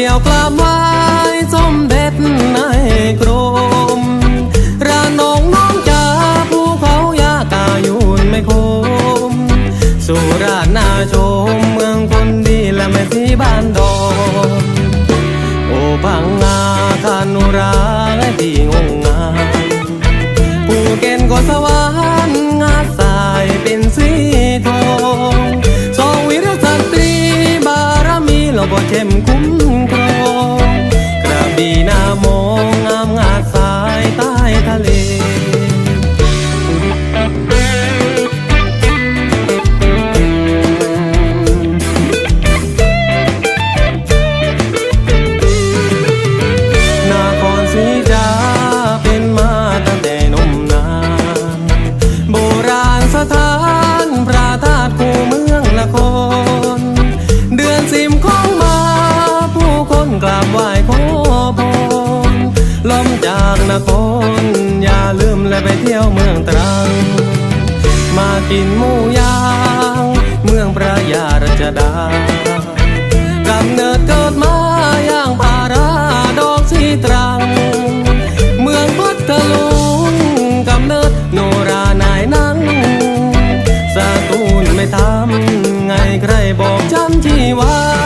ที่ยวกลามไว้สมเด็จในกรมระนองน้องจาภูเขายากายุนไม่คม สุราษนาชมเมืองคนดีและไม่สีบ้านดอนโอพังงาคานุราและที่งงงามภูเกณฑ์ก็สวรรค์งาสายเป็นสีทองสองวิรสตรีบารมีเราบ่เข้มคุ้ม สถานพระธาตุคูเมืองนครเดือนสิมของมา ผู้คนกราบไหว้ขอพรล้มจากนคร อย่าลืมและไปเที่ยวเมืองตรัง มากินหมูย่าง เมืองพระยารัชดากำเนิดเกิดมา ใครบอกจำที่ว่า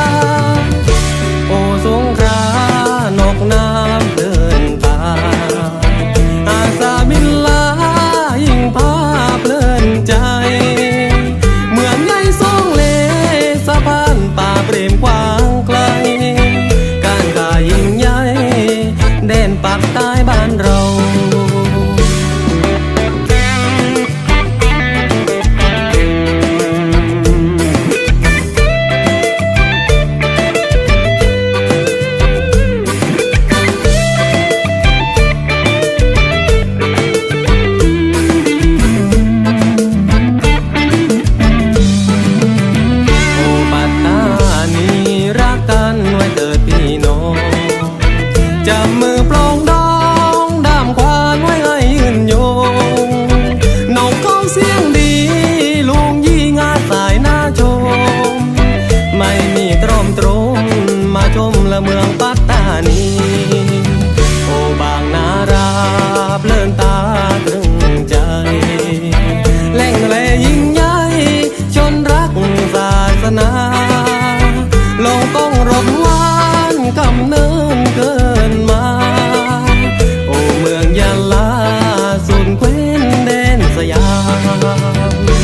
Müzik